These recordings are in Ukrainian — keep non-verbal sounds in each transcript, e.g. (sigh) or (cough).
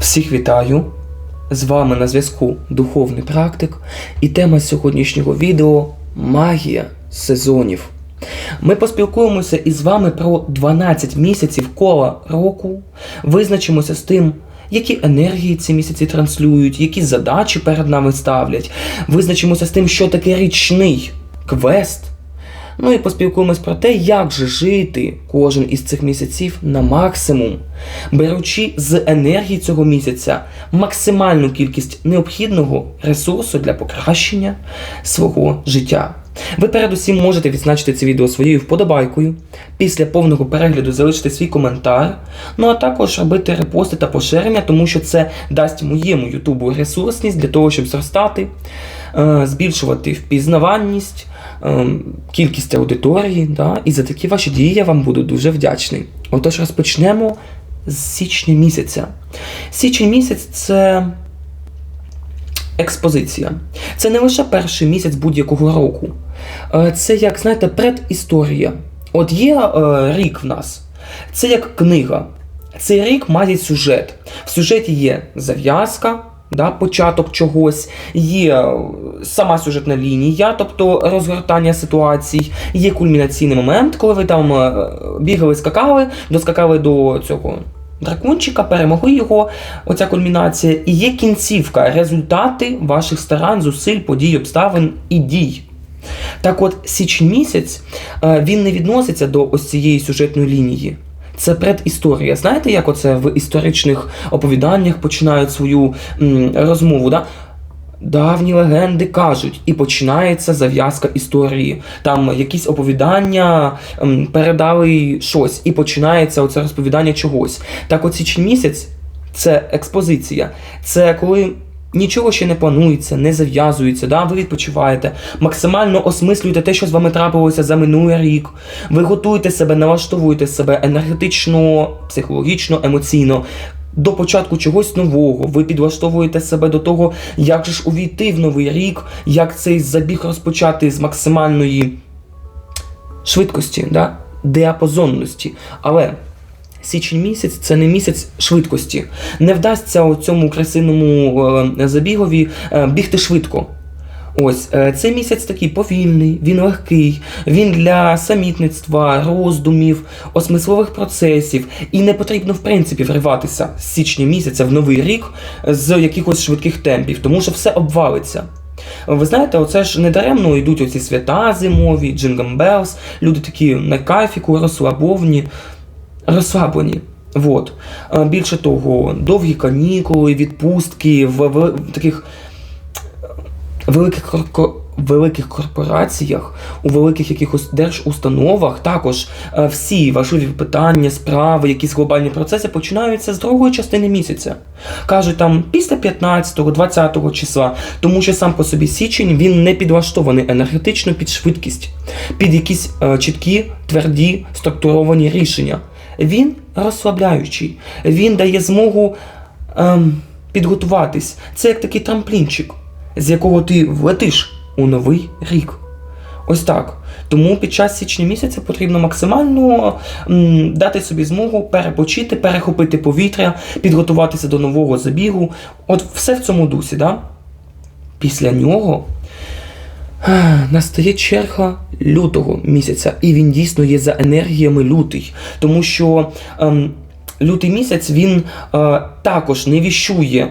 Всіх вітаю! З вами на зв'язку Духовний Практик і тема сьогоднішнього відео магія сезонів. Ми поспілкуємося із вами про 12 місяців кола року, визначимося з тим, які енергії ці місяці транслюють, які задачі перед нами ставлять, визначимося з тим, що таке річний квест. Ну і поспілкуємось про те, як же жити кожен із цих місяців на максимум, беручи з енергії цього місяця максимальну кількість необхідного ресурсу для покращення свого життя. Ви передусім можете відзначити це відео своєю вподобайкою, після повного перегляду залишити свій коментар, ну а також робити репости та поширення, тому що це дасть моєму Ютубу ресурсність для того, щоб зростати, е, збільшувати впізнаваність, кількість аудиторії. Да? І за такі ваші дії я вам буду дуже вдячний. Отож, розпочнемо з січня місяця. Січень місяць це експозиція. Це не лише перший місяць будь-якого року. Е, Це як, знаєте, предісторія. От є е, рік в нас, це як книга. Цей рік має сюжет. В сюжеті є зав'язка, да, початок чогось, є е, сама сюжетна лінія, тобто розгортання ситуацій, є кульмінаційний момент, коли ви там е, бігали, скакали, доскакали до цього дракончика, перемогли його, оця кульмінація, і є кінцівка, результати ваших старань, зусиль, подій, обставин і дій. Так от, січень місяць е, він не відноситься до ось цієї сюжетної лінії. Це предісторія. Знаєте, як оце в історичних оповіданнях починають свою м, розмову? Да? Давні легенди кажуть, і починається зав'язка історії. Там якісь оповідання м, передали щось, і починається оце розповідання чогось. Так, от січень місяць це експозиція. Це коли нічого ще не планується, не зав'язується, да? ви відпочиваєте, максимально осмислюєте те, що з вами трапилося за минулий рік. Ви готуєте себе, налаштовуєте себе енергетично, психологічно, емоційно. До початку чогось нового, ви підлаштовуєте себе до того, як же ж увійти в новий рік, як цей забіг розпочати з максимальної швидкості, да? діапазонності. Але січень місяць це не місяць швидкості. Не вдасться у цьому красивому е, забігові е, бігти швидко. Ось е, цей місяць такий повільний, він легкий, він для самітництва, роздумів, осмислових процесів, і не потрібно в принципі вриватися з січня місяця в новий рік з якихось швидких темпів, тому що все обвалиться. Ви знаєте, оце ж не даремно йдуть оці свята зимові, джингамбелс, люди такі на кайфіку, розслабовні, розслаблені. Вот. Е, Більше того, довгі канікули, відпустки в, в, таких великих корко- великих корпораціях, у великих якихось держустановах також е, всі важливі питання, справи, якісь глобальні процеси починаються з другої частини місяця. Кажуть там після 15-20 числа, тому що сам по собі січень він не підлаштований енергетично під швидкість, під якісь е, чіткі, тверді, структуровані рішення. Він розслабляючий, він дає змогу ем, підготуватись. Це як такий трамплінчик з якого ти влетиш у новий рік. Ось так. Тому під час січня місяця потрібно максимально м, дати собі змогу перепочити, перехопити повітря, підготуватися до нового забігу. От все в цьому дусі, да? Після нього (sighs) настає черга лютого місяця, і він дійсно є за енергіями лютий. Тому що ем, лютий місяць він е, також не віщує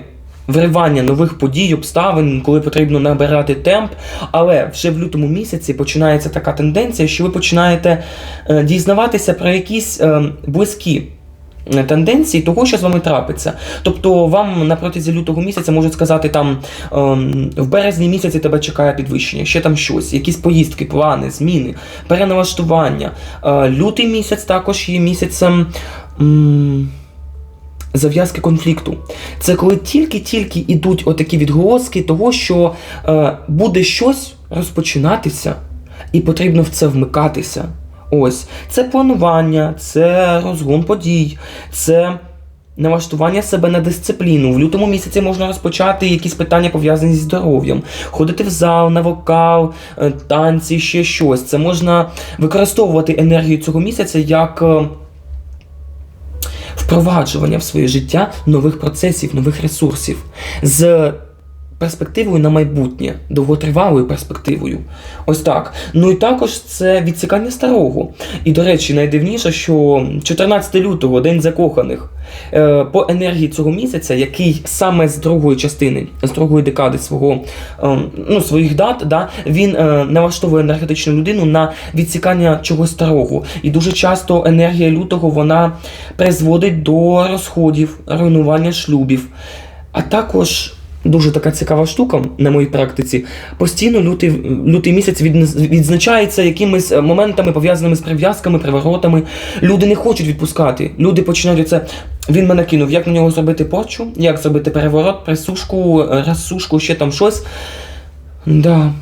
виривання нових подій, обставин, коли потрібно набирати темп. Але вже в лютому місяці починається така тенденція, що ви починаєте е, дізнаватися про якісь е, близькі. Е, Тенденції того, що з вами трапиться. Тобто вам на протязі лютого місяця можуть сказати, там ем, в березні місяці тебе чекає підвищення, ще там щось, якісь поїздки, плани, зміни, переналаштування. Е, лютий місяць також є місяцем. зав'язки конфлікту. Це коли тільки-тільки йдуть отакі відголоски того, що е, буде щось розпочинатися, і потрібно в це вмикатися. Ось, це планування, це розгон подій, це налаштування себе на дисципліну. В лютому місяці можна розпочати якісь питання пов'язані зі здоров'ям, ходити в зал, на вокал, е, танці, ще щось. Це можна використовувати енергію цього місяця як. е, впроваджування в своє життя нових процесів, нових ресурсів з перспективою на майбутнє, довготривалою перспективою. Ось так. Ну і також це відсікання старого. І, до речі, найдивніше, що 14 лютого, День закоханих, е, по енергії цього місяця, який саме з другої частини, з другої декади свого, е, ну, своїх дат, да, він е, налаштовує енергетичну людину на відсікання чогось старого. І дуже часто енергія лютого вона призводить до розходів, руйнування шлюбів. А також дуже така цікава штука на моїй практиці. Постійно лютий, лютий місяць відзначається якимись е, моментами, пов'язаними з прив'язками, приворотами. Люди не хочуть відпускати. Люди починають оце. Він мене кинув, як на нього зробити порчу, як зробити переворот, присушку, розсушку, ще там щось. Да.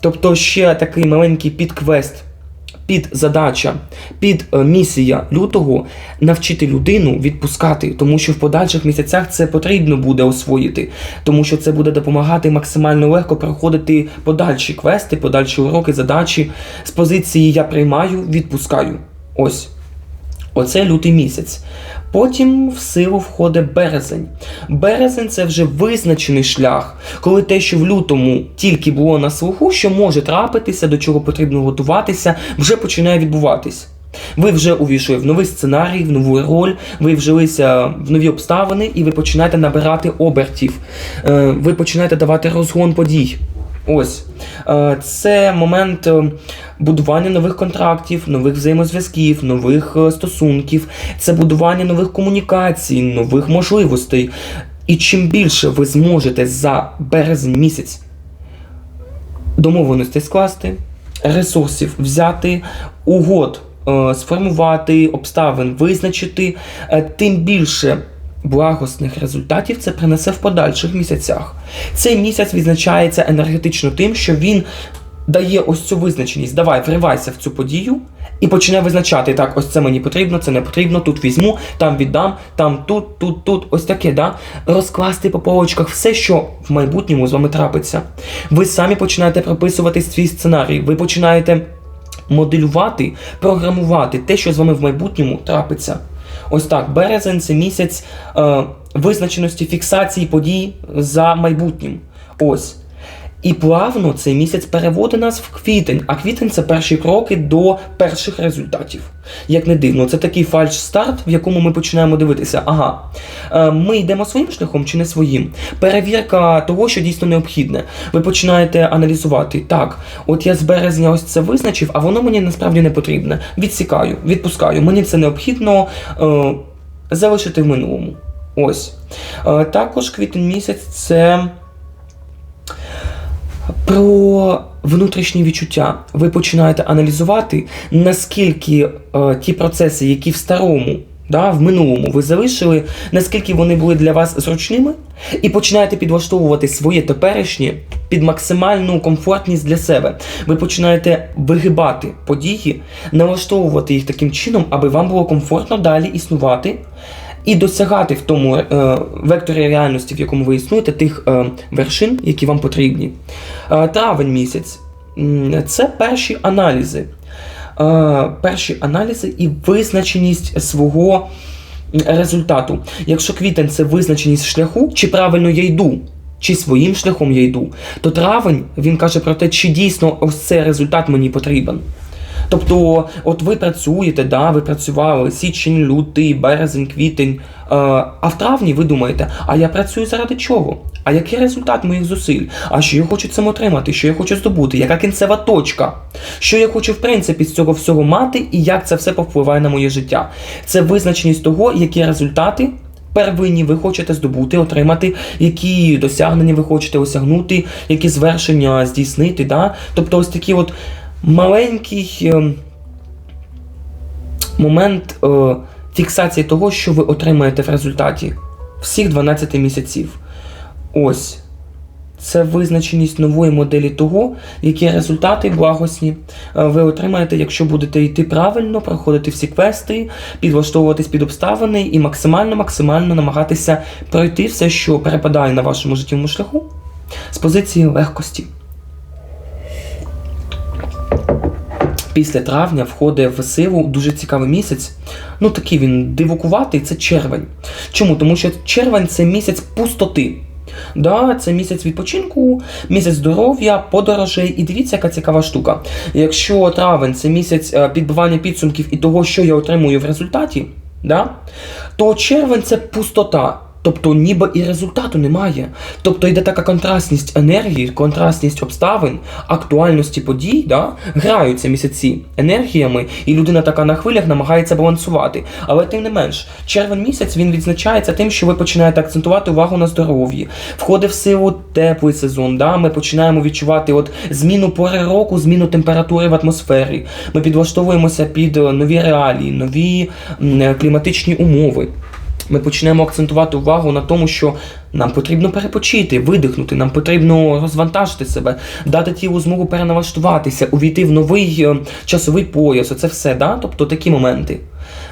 Тобто ще такий маленький підквест, підзадача, під е, місія лютого навчити людину відпускати, тому що в подальших місяцях це потрібно буде освоїти, тому що це буде допомагати максимально легко проходити подальші квести, подальші уроки, задачі з позиції я приймаю, відпускаю. Ось. Оце лютий місяць. Потім в силу входить березень. Березень це вже визначений шлях, коли те, що в лютому тільки було на слуху, що може трапитися, до чого потрібно готуватися, вже починає відбуватись. Ви вже увійшли в новий сценарій, в нову роль, ви вжилися в нові обставини і ви починаєте набирати обертів. Е, Ви починаєте давати розгон подій. Ось Е, це момент е, будування нових контрактів, нових взаємозв'язків, нових е, стосунків, це будування нових комунікацій, нових можливостей. І чим більше ви зможете за березень місяць домовленостей скласти, ресурсів взяти, угод сформувати, обставин визначити, тим більше благосних результатів це принесе в подальших місяцях. Цей місяць відзначається енергетично тим, що він дає ось цю визначеність. Давай, вривайся в цю подію. І починає визначати, так, ось це мені потрібно, це не потрібно, тут візьму, там віддам, там тут, тут, тут, ось таке, да? Розкласти по полочках все, що в майбутньому з вами трапиться. Ви самі починаєте прописувати свій сценарій, ви починаєте моделювати, програмувати те, що з вами в майбутньому трапиться. Ось так, березень це місяць е, визначеності фіксації подій за майбутнім. Ось. І плавно цей місяць переводить нас в квітень, а квітень це перші кроки до перших результатів. Як не дивно, це такий фальш-старт, в якому ми починаємо дивитися, ага, е, ми йдемо своїм шляхом чи не своїм. Перевірка того, що дійсно необхідне. Ви починаєте аналізувати, так, от я з березня ось це визначив, а воно мені насправді не потрібне. Відсікаю, відпускаю. Мені це необхідно е, залишити в минулому. Ось. Е, також квітень місяць це. Про внутрішні відчуття ви починаєте аналізувати, наскільки е, ті процеси, які в старому, да, в минулому ви залишили, наскільки вони були для вас зручними, і починаєте підлаштовувати своє теперішнє під максимальну комфортність для себе. Ви починаєте вигибати події, налаштовувати їх таким чином, аби вам було комфортно далі існувати і досягати в тому е, векторі реальності, в якому ви існуєте, тих е, вершин, які вам потрібні. Е, травень місяць це перші аналізи. Е, перші аналізи і визначеність свого результату. Якщо квітень це визначеність шляху, чи правильно я йду. Чи своїм шляхом я йду, то травень він каже про те, чи дійсно ось цей результат мені потрібен. Тобто, от ви працюєте, да, ви працювали січень, лютий, березень, квітень. Е, а в травні ви думаєте, а я працюю заради чого? А який результат моїх зусиль? А що я хочу цим отримати? Що я хочу здобути? Яка кінцева точка? Що я хочу в принципі з цього всього мати, і як це все повпливає на моє життя? Це визначеність того, які результати. Первинні ви хочете здобути, отримати, які досягнення ви хочете осягнути, які звершення здійснити. Да? Тобто ось такі от маленький е, момент е, фіксації того, що ви отримаєте в результаті всіх 12 місяців. Ось. Це визначеність нової моделі того, які результати благосні е, ви отримаєте, якщо будете йти правильно, проходити всі квести, підлаштовуватись під обставини і максимально-максимально намагатися пройти все, що перепадає на вашому життєвому шляху, з позиції легкості. Після травня входить в силу дуже цікавий місяць. Ну такий він дивокуватий, це червень. Чому? Тому що червень це місяць пустоти. Да, це місяць відпочинку, місяць здоров'я, подорожей. І дивіться, яка цікава штука. Якщо травень це місяць е, підбивання підсумків і того, що я отримую в результаті, да, то червень це пустота. Тобто ніби і результату немає. Тобто йде така контрастність енергії, контрастність обставин, актуальності подій, да? граються місяці енергіями, і людина така на хвилях намагається балансувати. Але тим не менш, червень місяць він відзначається тим, що ви починаєте акцентувати увагу на здоров'ї. Входить в силу теплий сезон. Да? Ми починаємо відчувати от зміну пори року, зміну температури в атмосфері. Ми підлаштовуємося під нові реалії, нові кліматичні умови. Ми почнемо акцентувати увагу на тому, що нам потрібно перепочити, видихнути, нам потрібно розвантажити себе, дати тілу змогу переналаштуватися, увійти в новий е, часовий пояс. Оце все, да? тобто такі моменти.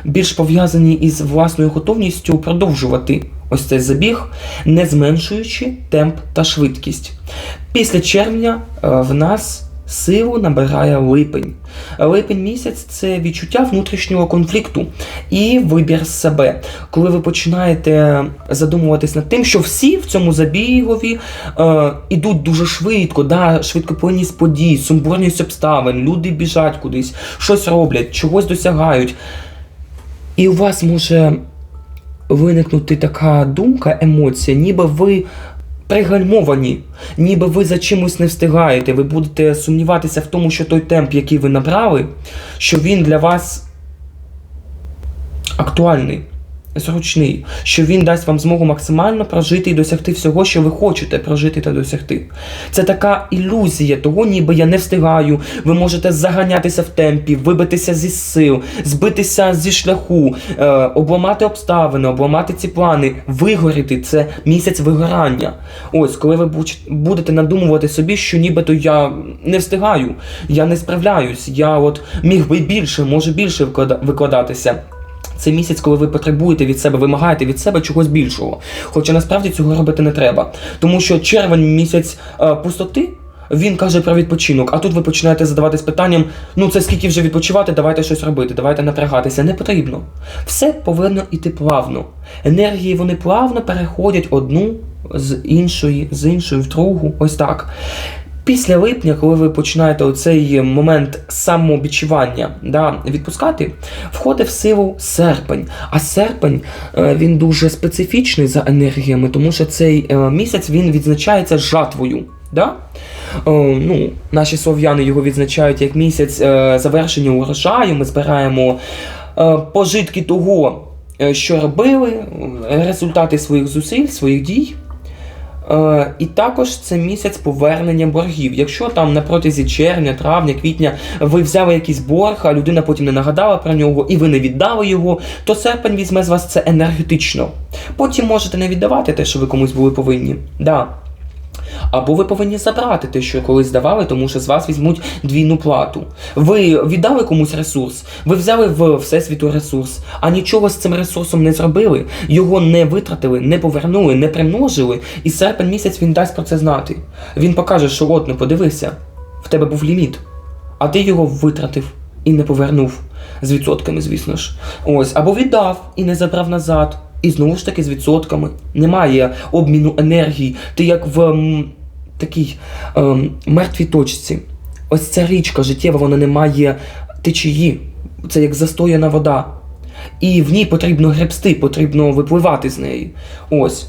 Більш пов'язані із власною готовністю продовжувати ось цей забіг, не зменшуючи темп та швидкість. Після червня е, в нас силу набирає липень. Липень місяць це відчуття внутрішнього конфлікту і вибір себе. Коли ви починаєте задумуватись над тим, що всі в цьому забігові е, ідуть дуже швидко, да, швидкоплинність подій, сумбурність обставин, люди біжать кудись, щось роблять, чогось досягають. І у вас може виникнути така думка, емоція, ніби ви пригальмовані, ніби ви за чимось не встигаєте. Ви будете сумніватися в тому, що той темп, який ви набрали, що він для вас актуальний. Зручний, що він дасть вам змогу максимально прожити і досягти всього, що ви хочете прожити та досягти. Це така ілюзія того, ніби я не встигаю. Ви можете заганятися в темпі, вибитися зі сил, збитися зі шляху, е, обламати обставини, обламати ці плани, вигоріти це місяць вигорання. Ось, коли ви будете надумувати собі, що нібито я не встигаю, я не справляюсь, я от міг би більше, може більше виклада- викладатися. Це місяць, коли ви потребуєте від себе, вимагаєте від себе чогось більшого. Хоча насправді цього робити не треба. Тому що червень місяць е, пустоти. Він каже про відпочинок, а тут ви починаєте задаватись питанням: ну це скільки вже відпочивати, давайте щось робити, давайте напрягатися. Не потрібно. Все повинно йти плавно. Енергії вони плавно переходять одну з іншої, з іншої в другу. Ось так. Після липня, коли ви починаєте оцей момент самовідчування да, відпускати, входить в силу серпень. А серпень е, він дуже специфічний за енергіями, тому що цей е, місяць він відзначається жатвою. Да? Е, ну, наші слов'яни його відзначають як місяць завершення урожаю. Ми збираємо пожитки того, що робили, результати своїх зусиль, своїх дій. Е, і також це місяць повернення боргів. Якщо там на протязі червня, травня, квітня ви взяли якийсь борг, а людина потім не нагадала про нього і ви не віддали його, то серпень візьме з вас це енергетично. Потім можете не віддавати те, що ви комусь були повинні. Да. Або ви повинні забрати те, що колись давали, тому що з вас візьмуть двійну плату. Ви віддали комусь ресурс, ви взяли в всесвіту ресурс, а нічого з цим ресурсом не зробили, його не витратили, не повернули, не примножили, і серпень місяць він дасть про це знати. Він покаже, що от не подивися, в тебе був ліміт, а ти його витратив і не повернув. З відсотками, звісно ж. Ось, або віддав і не забрав назад. І знову ж таки з відсотками. Немає обміну енергії. Ти як в такій ем, мертвій точці. Ось ця річка життєва, вона не має течії. Це як застояна вода. І в ній потрібно гребсти, потрібно випливати з неї. Ось.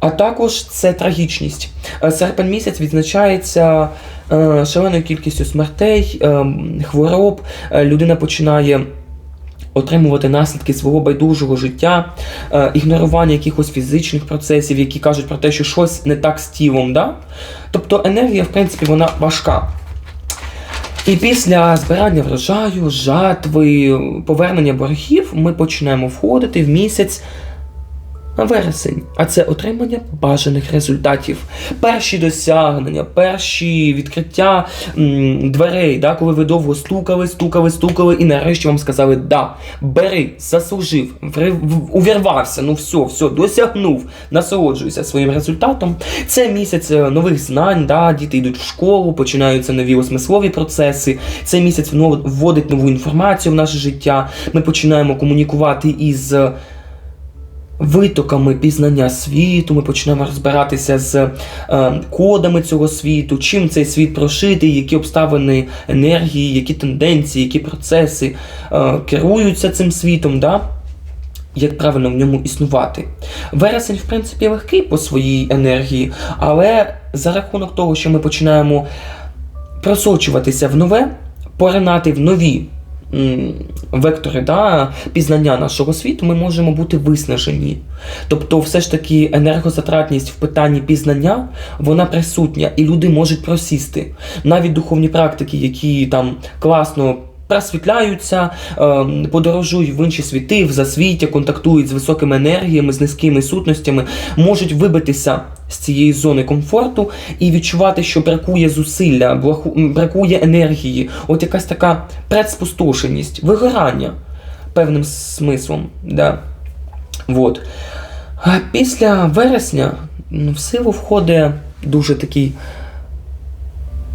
А також це трагічність. Е, Серпень місяць відзначається е, шаленою кількістю смертей, е, хвороб. Е, Людина починає отримувати наслідки свого байдужого життя, е, ігнорування якихось фізичних процесів, які кажуть про те, що щось не так з тілом. Да? Тобто енергія, в принципі, вона важка. І після збирання врожаю, жатви, повернення боргів, ми починаємо входити в місяць вересень, а це отримання бажаних результатів, перші досягнення, перші відкриття м, дверей, да, коли ви довго стукали, стукали, стукали, і нарешті вам сказали да, бери, заслужив, ври- в- увірвався, ну все, все, досягнув, насолоджуйся своїм результатом. Це місяць е, нових знань, да, діти йдуть в школу, починаються нові осмислові процеси. Це місяць вводить нову інформацію в наше життя. Ми починаємо комунікувати із е, витоками пізнання світу, ми починаємо розбиратися з е, кодами цього світу, чим цей світ прошитий, які обставини енергії, які тенденції, які процеси е, керуються цим світом. Да? Як правильно в ньому існувати. Вересень, в принципі, легкий по своїй енергії, але за рахунок того, що ми починаємо просочуватися в нове, поринати в нові вектори да, пізнання нашого світу, ми можемо бути виснажені. Тобто, все ж таки, енергозатратність в питанні пізнання вона присутня, і люди можуть просісти. Навіть духовні практики, які там класно. Просвітляються, ем, подорожують в інші світи, в засвіття, контактують з високими енергіями, з низькими сутностями, можуть вибитися з цієї зони комфорту і відчувати, що бракує зусилля, бракує енергії, от якась така предспустошеність, вигорання певним смислом. Да. Вот. А після вересня в силу входить дуже такий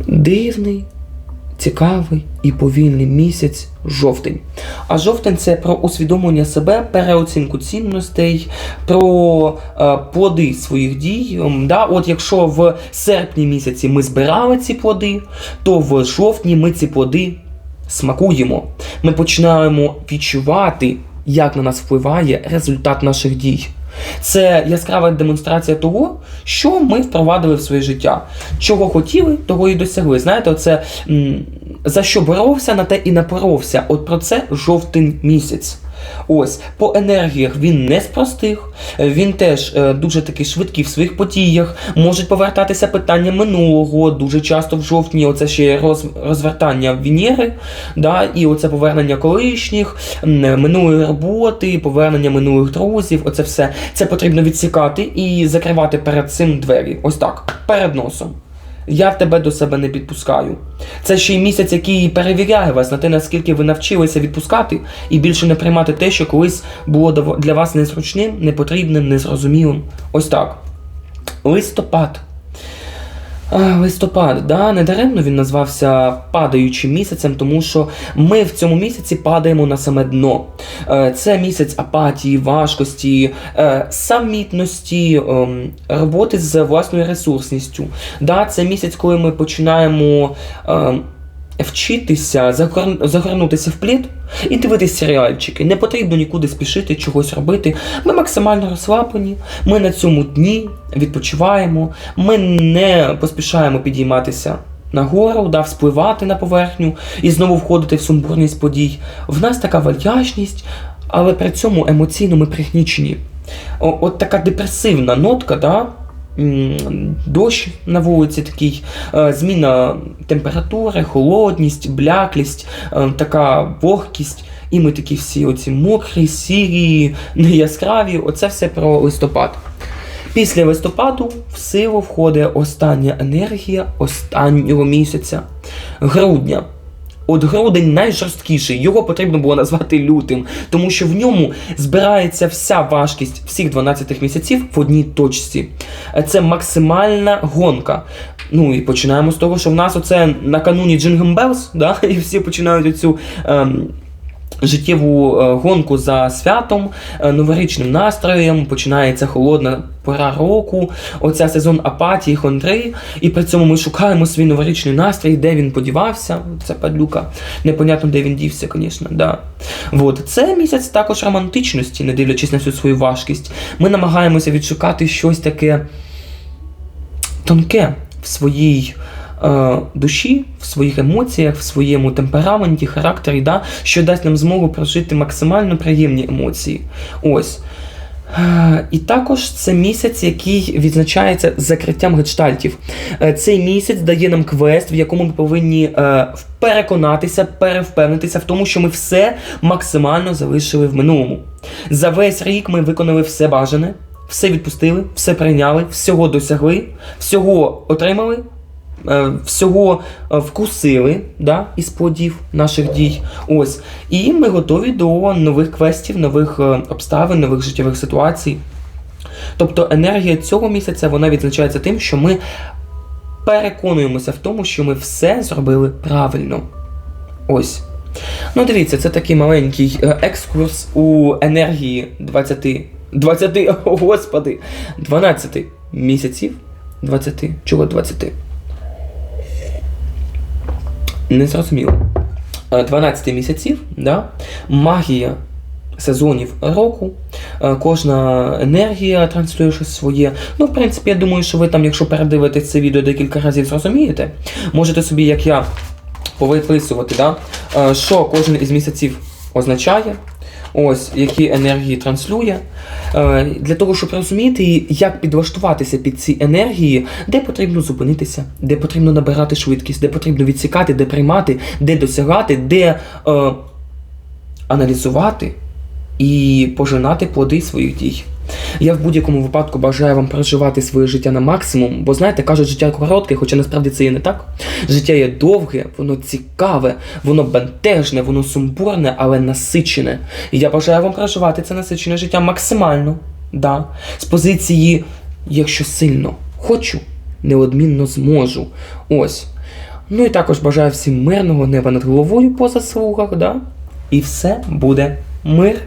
дивний, цікавий і повільний місяць жовтень. А жовтень це про усвідомлення себе, переоцінку цінностей, про е, плоди своїх дій. Ем, Да? От якщо в серпні місяці ми збирали ці плоди, то в жовтні ми ці плоди смакуємо. Ми починаємо відчувати, як на нас впливає результат наших дій. Це яскрава демонстрація того, що ми впровадили в своє життя. Чого хотіли, того і досягли. Знаєте, це за що боровся, на те і напоровся. От про це жовтень місяць. Ось по енергіях він не з простих, він теж е, дуже такий швидкий в своїх подіях. Можуть повертатися питання минулого. Дуже часто в жовтні оце ще роз, розвертання Венери, да, і оце повернення колишніх, минулої роботи, повернення минулих друзів. Оце все це потрібно відсікати і закривати перед цим двері. Ось так, перед носом. Я тебе до себе не підпускаю. Це ще й місяць, який перевіряє вас на те, наскільки ви навчилися відпускати і більше не приймати те, що колись було для вас незручним, непотрібним, незрозумілим. Ось так. Листопад. Листопад, да, недаремно він назвався падаючим місяцем, тому що ми в цьому місяці падаємо на саме дно. Е, Це місяць апатії, важкості, е, самітності, ем, роботи з власною ресурсністю. Да, Це місяць, коли ми починаємо ем, вчитися, загор- загорнутися в плід і дивитися серіальчики. Не потрібно нікуди спішити, чогось робити. Ми максимально розслаблені, ми на цьому дні відпочиваємо, ми не поспішаємо підійматися нагору, да, вспливати на поверхню і знову входити в сумбурність подій. В нас така вальяжність, але при цьому емоційно ми пригнічені. От така депресивна нотка, да? Дощ на вулиці такий, е, зміна температури, холодність, бляклість, е, така вогкість. І ми такі всі оці мокрі, сірі, неяскраві. Оце все про листопад. Після листопаду в силу входить остання енергія останнього місяця грудня. От грудень найжорсткіший, його потрібно було назвати лютим, тому що в ньому збирається вся важкість всіх 12 місяців в одній точці. Це максимальна гонка. Ну і починаємо з того, що в нас оце накануні Джингем Белс, да, (laughs) і всі починають оцю. Ем, Життєву е, гонку за святом, е, новорічним настроєм, починається холодна пора року, оця сезон апатії, хондри, і при цьому ми шукаємо свій новорічний настрій, де він подівався. Це падлюка. Непонятно, де він дівся, звісно. Да. Вот. Це місяць також романтичності, не дивлячись на всю свою важкість. Ми намагаємося відшукати щось таке тонке в своїй душі, в своїх емоціях, в своєму темпераменті, характері, да, що дасть нам змогу прожити максимально приємні емоції. Ось. Е, І також це місяць, який відзначається закриттям гештальтів. Е, Цей місяць дає нам квест, в якому ми повинні е, переконатися, перевпевнитися в тому, що ми все максимально залишили в минулому. За весь рік ми виконали все бажане, все відпустили, все прийняли, всього досягли, всього отримали, е, всього е, вкусили да, із плодів наших дій. Ось. І ми готові до нових квестів, нових е, обставин, нових життєвих ситуацій. Тобто енергія цього місяця вона відзначається тим, що ми переконуємося в тому, що ми все зробили правильно. Ось. Ну, дивіться, це такий маленький е, екскурс у енергії 20, 20, (laughs) о, господи, 12 місяців. 20, чого 20? Не зрозуміло. Е, 12 місяців, да? магія сезонів року, е, кожна енергія транслює щось своє. Ну, в принципі, я думаю, що ви там, якщо передивитесь це відео декілька разів, зрозумієте. Можете собі, як я, повиписувати, да? е, що кожен із місяців означає. Ось які енергії транслює. Е, Для того, щоб розуміти, як підлаштуватися під ці енергії, де потрібно зупинитися, де потрібно набирати швидкість, де потрібно відсікати, де приймати, де досягати, де е, аналізувати і пожинати плоди своїх дій. Я в будь-якому випадку бажаю вам проживати своє життя на максимум, бо знаєте, кажуть, життя коротке, хоча насправді це є не так. Життя є довге, воно цікаве, воно бентежне, воно сумбурне, але насичене. І я бажаю вам проживати це насичене життя максимально. Да. З позиції, якщо сильно хочу, неодмінно зможу. Ось. Ну і також бажаю всім мирного неба над головою по заслугах, да? І все буде мир.